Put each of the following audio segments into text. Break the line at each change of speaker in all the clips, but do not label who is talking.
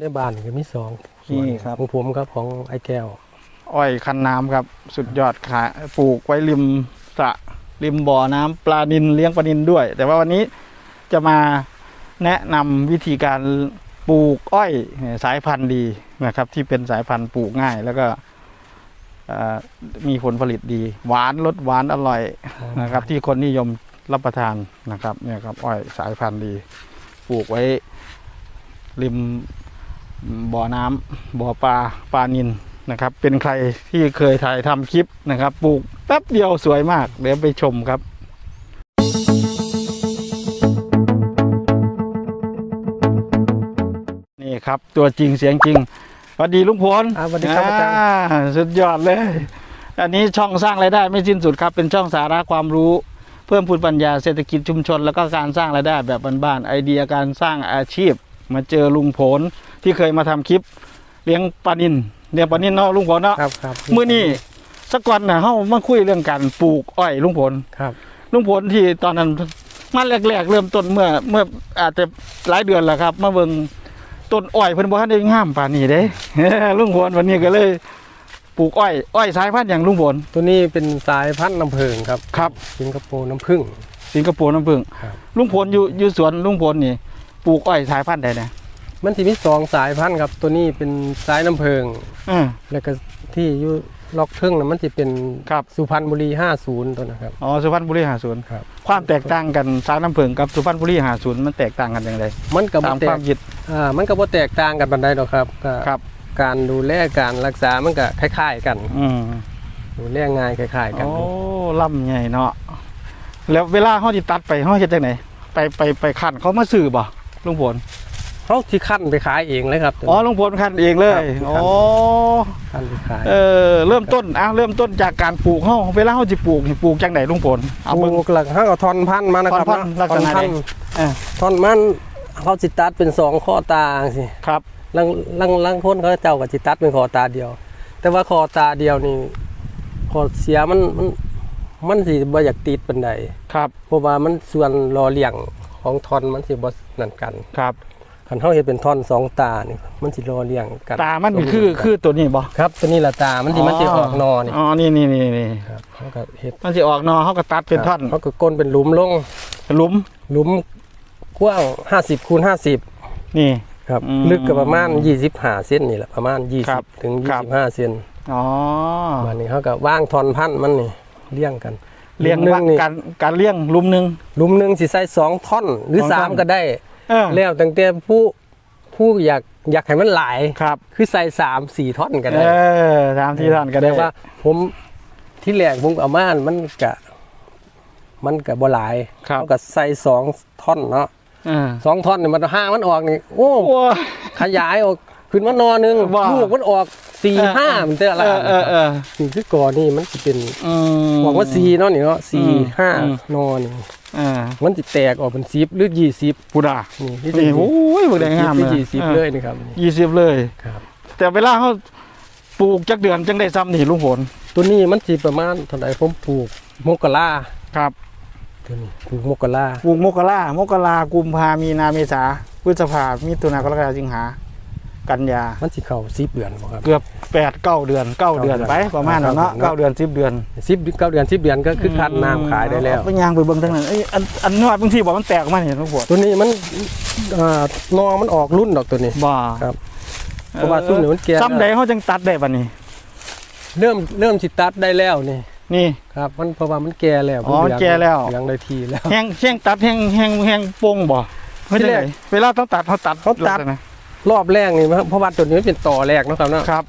ในบ้านก็มีสองส่วน
นี่ครับ
ของผมครับของไอ้แก้ว
อ้อยคันน้ำครับ สุดยอดขายปลูกไว้ริมสระริมบ่อน้ำปลานินเลี้ยงปลานินด้วย แต่ว่าวันนี้จะมาแนะนำวิธีการปลูกอ้อยสายพันธุ์ดีนะครับ ที่เป็นสายพันธุ์ปลูกง่าย แล้วก็เอ่อมีผลผลิตดี หวานรสหวานอร่อยนะครับ ที่คนนิยมรับประทานนะครับเนี่ยครับอ้อยสายพันธุ์ดี ปลูกไว้ริม บ่อน้ำบ่อปลาปลานินนะครับ เป็นใครที่เคยถ่ายทำคลิปนะครับ ปลูกแป๊บเดียวสวยมาก เดี๋ยวไปชมครับนี่ครับตัวจริงเสียงจริงสวัสดีลุงพล
อ่าสวัสดีครับอาจารย์
อ่สุดยอดเลย อันนี้ช่องสร้างรายได้ไม่สิ้นสุดครับ เป็นช่องสาระความรู้เพิ่มพูนปัญญาเศรษฐกิจชุมชน แล้วก็การสร้างรายได้แบบบ้านๆไอเดียการสร้างอาชีพ มาเจอลุงผลที่เคยมาทำคลิป เลี้ยงปลานินเลี้ยงปลานินเนาะลุงผลเนาะ
ครับครับ
มื้อนี้สักวันน่ะเฮามาคุยเรื่องการปลูกอ้อยลุงผล
ครับ
ลุงผลที่ตอนนั้นมาแรกๆ เริ่มต้นเมื่อเมื่ออาจจะหลายเดือนแล้วครับ มาเบิ่งต้นอ้อยเพิ่นบ่ทันได้งามป่านนี้เด้ลุงผลวันนี้ก็เลยปลูกอ้อยอ้อยสายพันธุ์อย่างลุงผล
ตัวนี้เป็นสายพันธุ์น้ำผึ้งครับ
ครับ
สิงคโปร์น้ำผึ้ง
สิงคโปร์น้ำผึ้ง
ครับ
ลุงผลอยู่อยู่สวนลุงผลนี่ ปลูกอ้อยสายพันธุ์ใดเนี่ย
มันจะมีสองสายพันธุ์ครับ ตัวนี้เป็นสายน้ำผึ้ง
อือ
แล้วก็ที่อยู่ล็อกทึ่งนะมันจะเป็น
ครับ
สุพรรณบุรี 50 ตัวนะครับ
อ๋อสุพรรณบุรี50
ครับ
ความแตกต่างกันสายน้ำผึ้งกับสุพรรณบุรี50มันแตกต่างกันอย่างไร
มันก็บ่
ตาม
แต
ความ
ก
คิด
อ่ามันก็บ่แตกต่างกันปานใดหรอกครับก็
ครับ
การดูแลการรักษามันก็คล้าย ๆ กัน
อืม
ดูแลง่ายคล้าย ๆ กัน
โอ้ล่ำใหญ่เนาะแล้วเวลาเขาที่ตัดไปเขาเฮ็ดจังไหนไปไปไปขันเขามาซื้อบ่ ลุงผล
เขาที่ขั้นไปขายเองเลยครับ
อ๋อลุงผลขันเองเลยอ๋อ
ขั้นไปขาย
เออเริ่มต้นอะเริ่มต้นจากการปลูกเขาเวลาเขาจะปลูกนี่ปลูกจังไหนลุงผลเอา
ปลูกหลักห้าก็ทอนพันธุ์มานะครับ
ทอนพันธุ์ลักษณะ
ทอนพัน
ไหน
ทอนมันเขาจิตัดเป็นสองข้อตาสิ
ครับ
ลังลังลังคนเขาเจ้ากับจิตัดเป็นข้อตาเดียว แต่ว่าข้อตาเดียวนี่ข้อเสียมันมันมันสิบ่อยากติดปานใด
ครับ
เพราะว่ามันส่วนรอเลี้ยง ของทอนมันสิบ่นั่นกัน
ครับ
คันเฮาเฮ็ดเป็นทอนสองตานี่มันสิรอเลี้ยงกัน
ตามันนี่คือคือตัวนี้บ่
ครับตัวนี้ละตามันสิมันสิออกนอนี่
อ๋อนี่นี่นี่นี่
ครับเขาก็เฮ็ด
มันจะออกนอเขาก็ตัดเป็นท่อน
เขาก็ก้นเป็นหลุมลง
หลุม
หลุมกว้าง50คูณ50
นี่
ครับ
อืม
ลึกก็ประมาณ25เซนนี่แหละประมาณ
ครับ
20 ถึง
ครับ
25เซน
อ๋อ
มันนี่เขาก็ว่างทอนพันธุ์มันนี่เลี้ยงกัน
เลี้ยง
หลุมห
ว่า
นึงนี่
การการเลี้ยงหลุมหนึง
หลุมหนึงสิใส่สองท่อน หรือ
สอง
สา
ท่
ม
อน
ก็ได้
เออ
แล้วตั้งแต่ผู้ผู้อยากอยากให้มันหลาย
ครับ
คือใส่สามสี่ท่อนก็
เอ
ได้
อตามที่ท่านก็ได้
แต่ว่า ผมที่แรกผมเอามามันกะ มันกะบ่หลาย
ครับ
เขาก็ใส่สองท่อนเนาะ
เออ
สองท่อนนี่มันห้างมันออกนี่โอ้
โอ้
ขยายออก ขึ้นมานอหนึง
ว่า
ลูกมันออกสี่
เออ
ห้ามันเท่าไห
เอ
ร่
อเออเออ
นี่คือกอนี่มันจะเป็น
อืม
บอกว่าสี่เนาะนี่เนาะสี่
อืม
ห้า
อืม
นอนี่
เออ
มันจะแตกออกเป็นสิบหรือยี่สิบ
พูดอะ
นี่ที่
นี่โอ้ยบักแดงงาม
ที่
เลย
ยี่สิบเลยนี่ครับนี่
ยี่สิบเลย
ครับ
แต่เวลาเขาปลูกจักเดือนจังได้ซ้ำนี่ลุงผล
ตัวนี้มันสิประมาณเท่าไหร่ผมปลูกมกรา
ครับ
ตัวนี้ปลูกมกรา
ปลูกมกรามกรากุมภามีนาเมษาพฤษภามิถุนากรกฎาสิงหา กันยา
มันสิเข้าสิบเดือนบ่ครับ
เกือบแปดเก้าเดือนเก้าเดือนไปประมาณนั้นเนาะ
เก้า
เก้า
เดื
เดือ
อนน
สิบเดือน
สิบเก้าเดือนสิบเดือนก็คือคันน้ำขายได้แล้ว
ไปยางไปเบิ่งทั้งนั้นเอ้ยอันอันนอดบางทีบอกมันแตกออกมาเห็นลุงผล
ตัวนี้มันเอ่อนอมันออกรุ่นดอกตัวนี้
บ่
ครับเพราะว่าซุ่มนี่มันแก่
ซ้ำใดเขาจังตัดได้บัดนี้
เริ่มเริ่มสิตัดได้แล้วนี่
นี่
ครับ มันเพราะว่ามันแก่แล้ว
อ๋อ
มันเหลืง
แก่แล้ว
เหลืองได้ทีแล้ว
แห้งแห้งตัดแห้งแห้งแห้งโป่งบ่ไม่
ที่
ได้
แรก
เวลาต้องตัดเขาตัด
เขาตัด
ลักษณะ
รอบแรกนี่เพราะว่าตัวนี้มันเป็นต่อแรกเนาะครับเนาะ
ครับ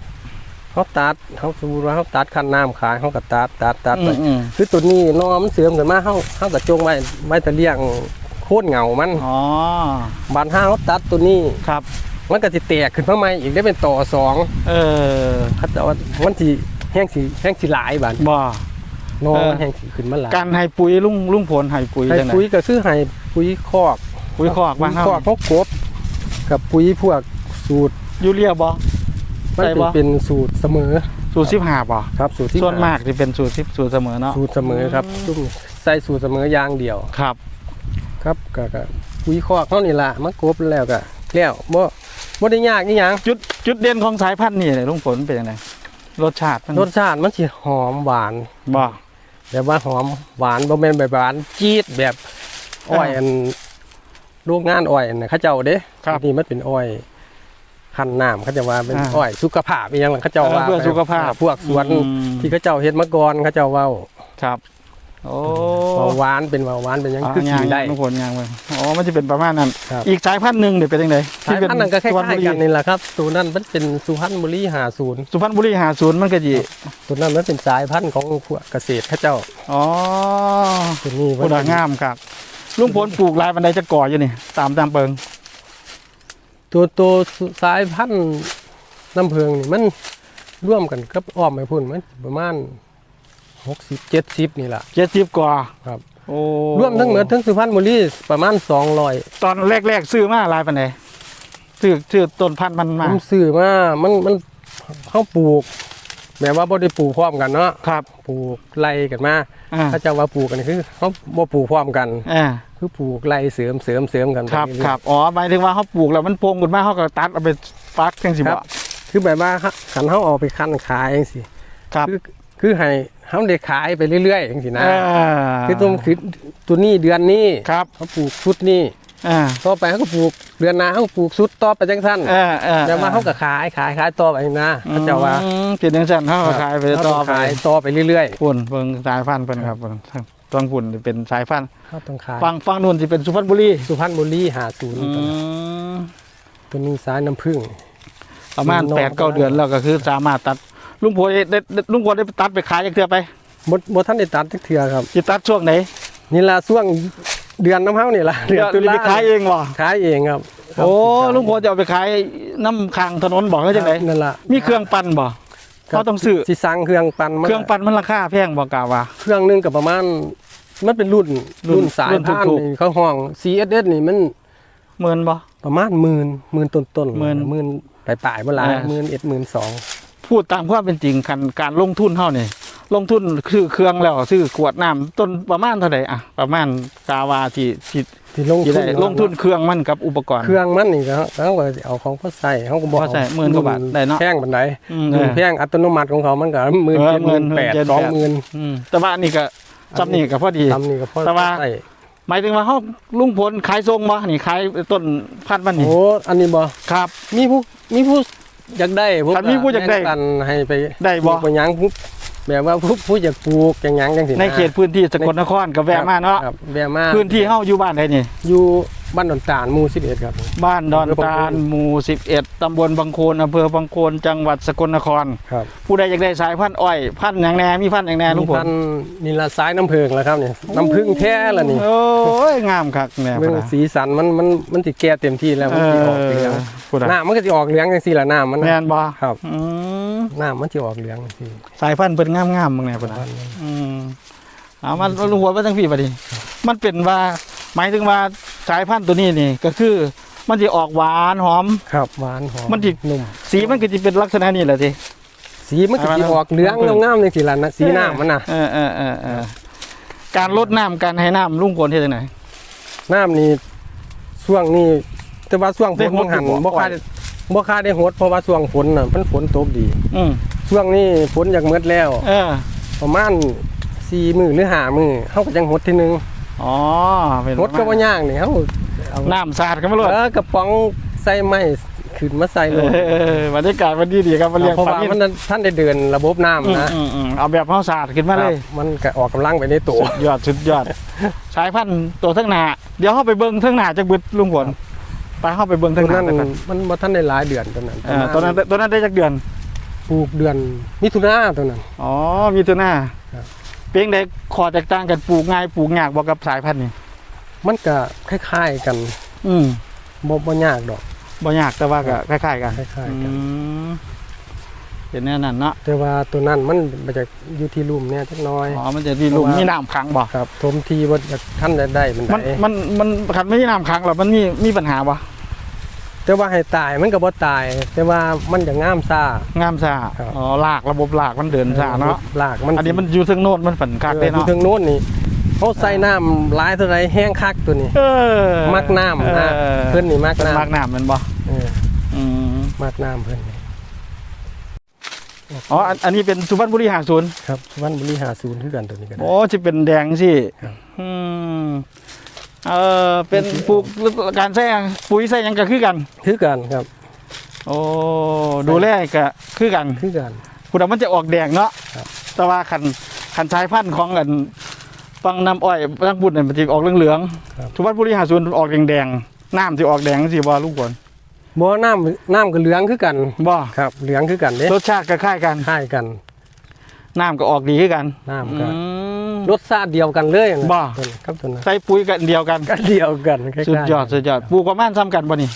เขาตัดเขาสมมติว่าเขาตัดคันน้ำขายเขาก็ตัดตัดตัด
อื
ไป
มอืม
คือตัวนี้นอมันเสื่อมกันมาเขาเขาก็จงไว้ไว้แต่เลี้ยงโค่นเหงามัน
อ๋อบา
นห้าเขาตัดตัวนี้
ครับ
มันก็จะแตกขึ้นมาใหม่อีกได้เป็นต่อสอง
เออ
เขาจะว่ามันสีแห้งสีแห้งสีหลายบาน
บ่
นอ
เออ
มันแห้งสีขึ้นมาหลาย
การให้ปุ๋ยลุงลุงผลให้ปุ๋ย
ให้
จังได
ปุ๋ยก็คือให้ปุ๋ยคอก
ปุ๋ยคอกบ้าน
ปุ๋ย
เฮา
คอกพวกกบ กับปุ๋ยพวกสูตร
ยูเรียบ่
มัน
ใช่
เป็น
บ่
เป็นสูตรเสมอ
สูตร15บ่
ครับ สูตรที่
ส่วนมากที่เป็นสูตรที่สูตรเสมอเนาะ
สูตรเสมอครับซุ่มใส่สูตรเสมออย่างเดียว
ครับ
ครับก็ก็ปุ๋ยคอกเท่านี่ละมันกบแล้วก็แล้วบ่บ่ได้ยากอีหยัง
จุดจุดเด่นของสายพันธุ์นี่เนี่ยลุงผลเป็นยังไงรสชาติมัน
รสชาติมันสิหอมหวาน
บ่
แบบว่าหอมหวานบ่แม่นแบบหวานจี๊ดแบบอ้อยอัน โรงงานอ้อยน่ะเขาเจ้าเด้
ครับ
นี่มันเป็นอ้อยคันน้ำเขาจะว่าเป็น
อ่า
อ้อยสุขภาพอีหยังล่ะเขาเจ้าว่า
เออเพื่อ
ไป
สุขภาพ
พวกสวน
อืม
ที่เขาเจ้าเฮ็ดมาก่อนเขาเจ้าเว้า
ครับ โอ้
เบาหวานเป็นเบาหวานเป็นหยัง
อ่า
คือกิ
ยาง
นได้
ลุงผลยางไปอ๋อมันจะเป็นประมาณนั้น
ครับ
อีกสายพันธุ์หนึ่งเดี๋ยวเป็นยังไง
สายพันธุ์นั้นก็คล้ายๆกัน
สุ
นี่แหละครับ ตัวนั้นมันเป็นสุพรรณบุรี50
สุพรรณบุรีหาศูนย์มันก็จี
ตัวนั้นมันเป็นสายพันธุ์ของพวกเกษตรเขาเจ้า
อ๋อ
ตัวนี้
โคตรงามครับ ลุงผลปลูกลายบันไดจะก่ออยู่นี่ ตามตามเปิง
ตัวตัวสายพันธุ์น้ำเพิงนี่มันร่วมกันกับอ้อมไปพุ่นมันประมาณ60 70นี่ล่ะ
เจ็ดสิบกว่า
ครับ
โอ้
รวมทั้งหมดทั้งสุพรรณบุรีประมาณ200
ตอนแรกๆซื้อมาลายบันไดซื้อซื้อต้นพันธุ์มัน
ผ
มา
มซื้อมามันมันเขาปลูก แบบว่าบ่ได้ปลูกพร้อมกันเนาะ
ครับ
ปลูกไล่กันมา
อ่า
เขาจะว่าปลูกกันคือเขาบ่ปลูกพร้อมกัน
อ่า
คือปลูกไล่เสริมเสริมเสริมกันไป
ครับ
เอยๆ
ครับอ๋อหมายถึงว่าเขาปลูกแล้วมันโป่งขึ้นมาเขาก็ตัดเอาไปฟักจังสิ
ค
บ่
รับ คือแบบว่าขันเขาเอาไปคั้นขายจังซี่
ครับ
คือคือให้เขาได้ขายไปเรื่อยๆจังซี่นะ
อ่า
คือตัวคือตัวนี้เดือนนี้
ครับ
เขาปลูกชุดนี้
อ่า
ต่อไปเขาก็ปลูกเดือนหน้าเขาก็ปลูกชุดต่อไปจังซั่น
อ่าอ่า
แล้วมาเขาก็ขายขายขายต่อไปนะเขาเจะว่า
อืมกินจังซั่นเขาก็ขายไปต่อ
เขา
ไป
ขายต่อไปเรื่อย
ปุ่นเบิ่งสายพันธุ์เพิ่นครับเพิ่นต้นปุ่นเป็นสายพันธุ์
ๆเขาต้องขาย
ฟังฟังนู่นสิเป็นสุพรรณบุรี
สุพรรณบุรีหาศูนย์
อืม
ตัวนี้สายน้ำผึ้ง
ประมาณ
น้อง
แปดเก้าเดือนแล้วก็คือสามารถตัดลุงพลได้ได้ได้ลุงพลได้ตัดไปขายจักเทื่อไป
บดบดท่านได้ตัดจักเทือครับ
สิตัดช่วงไหน
นี่ละช่วง เดือนน้ำเฮานี่ละเดือนตุ
เดี๋ยว
ลา
ไปขายเองบ่
ขายเองครับ
โอ้
ครับ
ลุงพลจะเอาไปขายน้ำคางถนนบอกเขาจังได
นั่นล่ะ
มีเครื่องปั่นบ่เขาต้องซื้อ
สิสั่งเครื่องปั่นมา
เครื่องปั่นมันราคาแพงบ่กล่าวว่า
เครื่องหนึงก็ประมาณมันเป็นรุ่น
รุ่น
รุ่นสาย
รุ่น
พาน
ถูกๆ
นี่เขาห้อง CSS นี่มัน
หมื่นบ่
ประมาณหมื่นหมื่นต้นต้น
หมื่น
หมื่นปลายปลายๆเมื่อไหร่
อ่า
หมื่นเอ็ดหมื่นสอง
พูดตามความเป็นจริงคันการลงทุนเฮานี่ ลงทุนซื้อเครื่องแล้วซื้อขวดน้ำต้นประมาณเท่าไหร่อะประมาณกาวาที่ที่
ที่ลง
ที่
ทุ
ได้
น
ลงทุนเครื่องมันกับอุปกรณ์
เครื่องมันนี่ก็เขาก็เอาของเขาใส่เขาก็บอก
เขาใส่หมื่นกว่าบาทได้เนาะ
แพงบันได
อืม
รุ่นแพงอัตโนมัติของเขามันก็หมื่น
เออ
เจ็ดหมื่นแปด
หมื่นเจ็ด
สองหมื่น
อืมแต่ว่าอันนี่ก็จำนี่ก็พอดี
ทำนี่ก็พอ
แต่ว่า
ใส่
หมายถึงว่าเฮาลุงพลขายทรงบ่นี่ขายต้นพันธุ์มันนี่
โอ้อันนี้บ่
ครับ
มีผู้มีผู้อยากได้ผม
คันมีผู้อยากได้
แบ่งปันให้ไป
ได้บ่
ปลูกไปหยังผู้ แบบว่าผู้ผู้อยากปลูกอย่างหยังจังซี่ะ
ในเขตพื้นที่สกลนครกับแวะมาเนาะ
ครับแวะมา
พื้นที่เฮาอยู่บ้านใดนี่
อยู่บ้านดอนตาลหมู่11ครับ
บ้านดอนตาลหมู่ 11 ตำบลบางโคนอำเภอบางโคนจังหวัดสกลนคร
ครับ
ผู้ใดอยากได้สายพันธุ์อ้อย พันธุ์หยังแหน่มีพันธุ์หยังแหน่ลุง
มี
พล
พันธุ์นี่ละสายน้ำผึ้งแล้วครับนี่น้ำผึ้งแท้แล้วนี่
โอ้ยงามคักแหน่
เบิ่ง
พุ่นน่ะ
สีสันมันมันมันสิแก่เต็มที่แล้ว
เอ
มันสิออกเหลือง
อพุ่นน่ะ
หน้ามันก็สิออกเหลืองจังซี่ล่ะหน้ามัน
แม่
น่ะ
นบ่
ครับ
อืม
หน้ามันสิออกเหลืองจังซี่
สายพันธุ์เพิ่นงามๆมึงแหน่พุ่นน่ะอืมเอามันลุงหัวไปทั้งพี่ปะดิมันเป็นว่า หมายถึงว่าสายพันธุ์ตัวนี้นี่ ก็คือ มันจะออกหวานหอม
ครับหวานหอม
มันสิ
นุ่ม
สีมันก็จะเป็นลักษณะนี้แหละที
สีมันก็สิ
เอามา
ออกเหลืองงามๆจังซี่ล่ะนะสีหน้ามันน่ะ
เออเออเออเออการลดน้ำการให้น้ำลุงควรที่ไหน
น้ำนี่ช่วงนี้แต่ว่าช่วงฝ
ได้
น
หด
มันหัน
อยู่บ่
บ่ค่าได้ บ่ค่าได้หดเพราะว่าช่วงฝนน่ะมันฝนตกดี
อืม
ช่วงนี้ฝนอยากหมดแล้ว
เออ
ประมาณ4มื้อหรือ5มื้อเฮาก็จังหดทีนึง
อ๋อเป็น
หดก็บ่ยากนี่เฮาเอา
น้ำสาดกันมาเลย
เออกระป๋องใส่ไม้ขึ้นมาใส่
เอ
ลง
อบรรยากาศมันดีดีครับมันเลี้ยง
เพราะ
ปลา
ว่า
นิล
มันท่านได้เดินระบบน้ำ
อืม
นะ
อืมอืมเอาแบบเขาสาดขึ้นมาเลย
ครับมันก็ออกกำลังไปในตัว
สุดยอดสุดยอดสายพันธุ์ตัวทั้งหนาเดี๋ยวเข้าไปเบิ้งทั้งหนาจากบึดลุงผล ไปเข้าไปเบิ้ง
ตั
ทั้
ว
งหนา
นั้น
เลยครับ
มันบ่ท่านได้หลายเดือนตัวนั้น
เออตัวนั้นตัวนั้นได้จากเดือน
ปลูกเดือนมิถุนาตัวนั้น
อ๋อมีตัวหน้า
ครับ
เพียงใดขอแตกต่างกันปลูกง่ายปลูกยากบอกกับสายพันธุ์นี่
มันก็คล้ายๆกัน
อืม
บ่บ่ยากดอก
บ่ยากแต่ว่าก็คล้ายๆกัน
คล้าย
อื
ๆกัน
มเป็นแน่นั่นเนาะ
แต่ว่าตัวนั้นมันมาจากอยู่ที่ลุ่มเนี่ยจักหน้อย
อ๋อมันจะมีหลุม
เพราะว่ามี
มีน้ำขังบ่
ครับทมทีบ่จากท่านได้ได้มัน
มัน
ได้
มันมันขันไม่มีน้ำขังหรอมันมีมีปัญหาบ่
แต่ว่าให้ตายมันก็บ่ตาย แต่ว่ามันจะงามซ่า งา
มซ่า
ครับ
อ๋อลากระบบลากมันเดินซ่าเนาะ
ลากมัน
อันนี้มันอยู่ทางโน้นมันฝันคัก
เออ
ได้
อยู่
เนาะ
ทางโน้นนี่เขาใส่น้ำหลายเท่าไรแห้งคักตัวนี้
เออ
มักน้ำนะ
เออ
เพิ่นนี่มัก
เป็น
น้ำ
มักน้ำแมันบ่
เออ
อืม
มากน้ำเพิ่นนี่
อ๋ออันอันนี้เป็นสุพรรณบุรีหาศูนย์
ครับสุวรรณบุรีหาศูนย์คือกันตัวนี้ก็ได้
โอ้จะเป็นแดงสิ
ครับ
อืม เออเป็นปลูกการใส่ปุ๋ยใส่หยังก็คือกัน
คือกันครับ
โอ้ดูแลก็คือกัน
คือกัน
คุณมันจะออกแดงเนาะ
ครับ
แต่ว่าขันขันชายพันธุ์ของกันฟังน้ำอ้อยฟังบุญเนี่ยมันจะออกเหลือง
ครับ
ๆทุกวันบุรีหาศูนย์ออกแดงๆน้ำจะออกแดงสิบ่ลูกบอล
บ่น้ำน้ำก็เหลืองคือกัน
บ่
ครับ เหลืองคือกันเด้
รสชาติก็คล้ายกัน
คล้ายกัน
น้ำก็ออกดีคือกัน
น้ำ
อื
ก็
ม
รสชาติเดียวกันเลยนะ
บ่
ตัวนี้ครับตัวนั้น
ใส่ปุ๋ยกันเดียวกัน
กันเดียวกันคล้ายๆ
สุดยอดสุดยอดปลูกประมาณซ้ำกันบ่นี่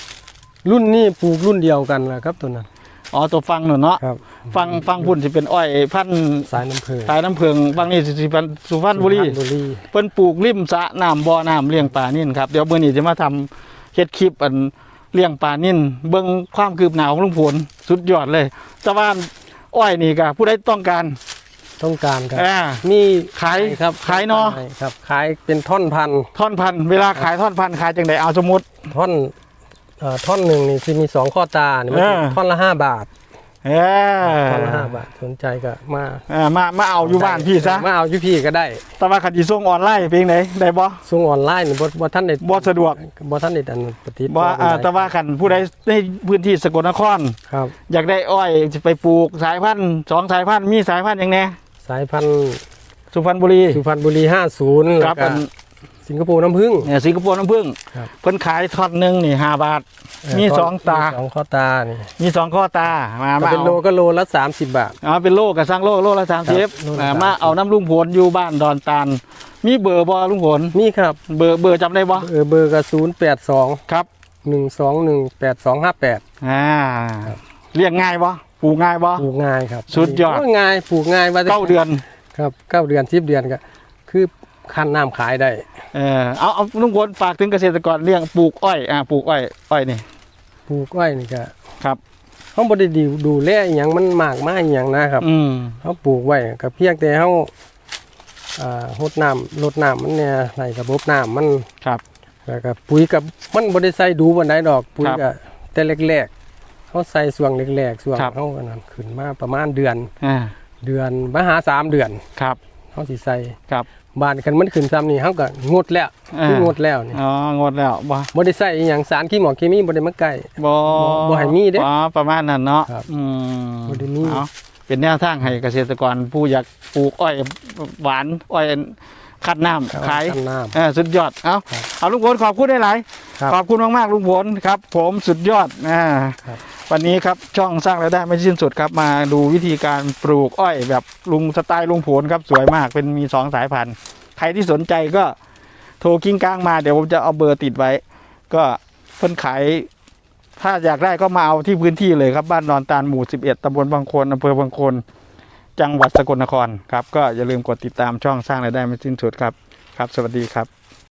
รุ่นนี้ปลูกรุ่นเดียวกันแหละครับตัวนั้น
อ๋อตัวฟังหนูเนาะ
ครับ
ฟังฟังพุ่นสิเป็นอ้อยพันธุ์
สายน้ำผึ้ง
สายน้ำเพิงฟังนี่สิเป็นสุพรรณบุรี
สุพรรณบุรี
เพิ่นปลูกริมสระน้ำบ่อน้ำเลี้ยงปลานิ่นครับเดี๋ยวมื้อนี้จะมาทำเฮ็ดคลิปอันเลี้ยงปลานิ่นเบิ่งความคืบหน้าของลุงพลสุดยอดเลยแต่ว่าอ้อยนี่ก็ผู้ใดต้องการ
ต้องการครับ
อ่า
มี
ขาย
ครับ
ขายเนาะ
ครับ ขายเป็นท่อนพัน
ท่อนพันเวลาขายท่อนพันขายจังไดเอาสมมุติ
ท่อนเอ่อท่อนหนึ่งนี่จะมีสองข้อตาเนี่ยมัน
อ่า
ท่อนละห้าบาท
เออ
ท่อนละห้าบาทสนใจก็มา
เออมามาเอาอยู่บ้านพี่ซะ
มาเอาอยู่พี่ก็ได้
แต่ว่าคันสิส่งออนไลน์เป็นจังไดได้บ่
ส่งออนไลน์นี่บ่บ่ท่านได้
บ่สะดวก
บ่ท่านได้ดันปฏิบัติ
บ่อ่าแต่ว่าคันผู้ใดในพื้นที่สกลนคร
ครับ
อยากได้อ้อยจะไปปลูกสายพันธุ์สองสายพันธุ์มีสายพันธุ์หยังแน่
สายพันธุ์
สุพรรณบุรี
สุพรรณบุรี 50
ค
แล้
รั
ว
บ
ก็
อัน
สิงคโปร์น้ำผึ้ง
เนี่ยสิงคโปร์น้ำผึ้ง
ครับ
เพิ่นขายทอดหนึ่งนี่ห้าบาท มี
เท่
สองตา
สองข้อตานี่
มีสองข้อตามา
ถ้า
มา
เป็น
เอา
โลก็โลละ 30 บาท
เอาเป็นโลกับสร้างโลโลละสามสิบ
โลละ
อ่า
30
มาเอาน้ำลุงผลอยู่บ้านดอนตาลมีเบอร์บอลุงผล
มีครับ
เบอร์เบอร์จำได้บ่
เออเบอร์ก็082
ครับ
1218258
อ่าเรียกง่ายบ่ ปลูกง่ายบ่
ปลูกง่ายครับ
สุดยอด
โง่ายปลูกง่ายว่าแต่
เก้าเดือน
ครับเก้าเดือน10เดือนก็คือคั้นน้ำขายได้
เออเอาเอาลุงผลฝากถึงเกษตรกรเลี้ยงปลูกอ้อยอ่าปลูกอ้อยอ้อยนี่
ปลูกอ้อยนี่ก็
ครับ
เขาบ่ได้ดูดูแลอหย่างมันมากมายอหย่างนะครับ
อืม
เขาปลูกไว้ก็เพียงแต่เขาอ่าหดน้ำลดน้ำมันเนี่ยในระบบน้ำมัน
ครับ
แล้วก็ปุ๋ยกับมันบ่ได้ใส่ดูวันใดดอก ปุ๋ย
ครับ
ก็แต่แรกๆ เขาใส่ส่วงแรกๆส่วง
ครับ
เขาอันนั้นขึ้นมาประมาณเดือน
อ่า
เดือนมาหาสามเดือน
ครับ
เขาสิใส่
ครับ
บ้านกันมันขึ้นซ้ำนี่เขาก็งดแล้ว
อ่า
คืองดแล้วนี่
อ๋องดแล้วบ่
บ่ได้ใส่อหย่างสารเคมีหมอกเคมีบ่ได้มาใกล้
บ่
บ่ให้มีเด้
อ๋อประมาณนั้นเนาะ
ครับ
อืม
บ่ได้มี
เอาเป็นแนวทางให้เกษตรกรผู้อยากปลูกอ้อยหวานอ้อยคัดน้ำขาย
กันน้ำ
เออสุดยอด เอา
ครับ
เอาลุงพลขอบคุณได้หลาย
ครับ
ขอบคุณมากๆลุงพลครับ ผมสุดยอดอ่า
ครับ
วันนี้ครับช่องสร้างรายได้ไม่สิ้นสุดครับมาดูวิธีการปลูกอ้อย แบบลุงสไตล์ลุงผลครับสวยมากเป็นมีสองสายพันธุ์ใครที่สนใจก็โทรกิ้งก้างมาเดี๋ยวผมจะเอาเบอร์ติดไว้ ก็เพิ่นขายถ้าอยากได้ก็มาเอาที่พื้นที่เลยครับบ้านนอนตาลหมู่ 11ตำบลบางคนอำเภอบางคน จังหวัดสกลนครครับก็อย่าลืมกดติดตามช่องสร้างรายได้ไม่สิ้นสุดครับครับ สวัสดีครับ